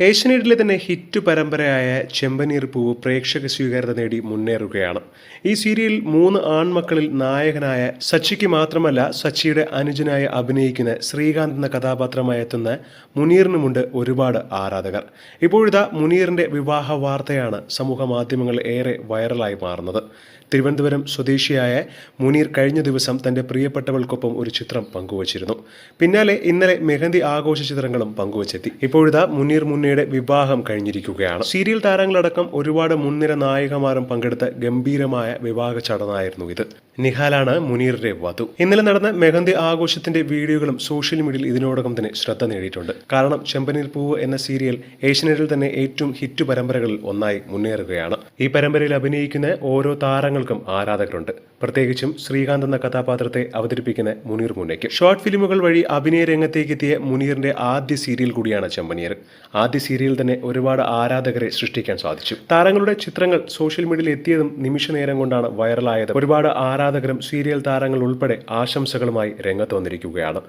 ഏഷ്യനെറ്റിലെ തന്നെ ഹിറ്റ് പരമ്പരയായ ചെമ്പനീർ പൂവ് പ്രേക്ഷക സ്വീകാര്യത നേടി മുന്നേറുകയാണ്. ഈ സീരിയൽ മൂന്ന് ആൺമക്കളിൽ നായകനായ സച്ചിക്ക് മാത്രമല്ല സച്ചിയുടെ അനുജനായി അഭിനയിക്കുന്ന ശ്രീകാന്ത് എന്ന കഥാപാത്രമായി എത്തുന്ന മുനീറിനുമുണ്ട് ഒരുപാട് ആരാധകർ. ഇപ്പോഴിതാ മുനീറിന്റെ വിവാഹ വാർത്തയാണ് സമൂഹ മാധ്യമങ്ങളിൽ ഏറെ വൈറലായി മാറുന്നത്. തിരുവനന്തപുരം സ്വദേശിയായ മുനീർ കഴിഞ്ഞ ദിവസം തന്റെ പ്രിയപ്പെട്ടവൾക്കൊപ്പം ഒരു ചിത്രം പങ്കുവച്ചിരുന്നു. പിന്നാലെ ഇന്നലെ മെഹന്തി ആഘോഷ ചിത്രങ്ങളും പങ്കുവച്ചെത്തി. ഇപ്പോഴിതാ മുനീർ മുന്നയുടെ വിവാഹം കഴിഞ്ഞിരിക്കുകയാണ്. സീരിയൽ താരങ്ങളടക്കം ഒരുപാട് മുൻനിര നായികമാരും പങ്കെടുത്ത ഗംഭീരമായ വിവാഹ ചടങ്ങായിരുന്നു ഇത്. നിഹാലാണ് മുനീറിന്റെ വധു. ഇന്നലെ നടന്ന മെഹന്തി ആഘോഷത്തിന്റെ വീഡിയോകളും സോഷ്യൽ മീഡിയയിൽ ഇതിനോടകം തന്നെ ശ്രദ്ധ നേടിയിട്ടുണ്ട്. കാരണം ചെമ്പനീർ പൂവ് എന്ന സീരിയൽ ഏഷ്യനെറ്റിൽ തന്നെ ഏറ്റവും ഹിറ്റ് പരമ്പരകളിൽ ഒന്നായി മുന്നേറുകയാണ്. ഈ പരമ്പരയിൽ അഭിനയിക്കുന്ന ഓരോ താരങ്ങൾക്കും ആരാധകരുണ്ട്. പ്രത്യേകിച്ചും ശ്രീകാന്ത് എന്ന കഥാപാത്രത്തെ അവതരിപ്പിക്കുന്ന മുനീർ മുന്നയ്ക്ക് ഷോർട്ട് ഫിലിമുകൾ വഴി അഭിനയ രംഗത്തേക്ക് എത്തിയ മുനീറിന്റെ ആദ്യ സീരിയൽ കൂടിയാണ് ചെമ്പനീർ ആദ്യ സീരിയൽ തന്നെ ഒരുപാട് ആരാധകരെ സൃഷ്ടിക്കാൻ സാധിച്ചു. താരങ്ങളുടെ ചിത്രങ്ങൾ സോഷ്യൽ മീഡിയയിൽ എത്തിയതും നിമിഷ നേരം കൊണ്ടാണ് വൈറലായത്. ഒരുപാട് ആരാധകരും സീരിയൽ താരങ്ങൾ ഉൾപ്പെടെ ആശംസകളുമായി രംഗത്ത് വന്നിരിക്കുകയാണ്.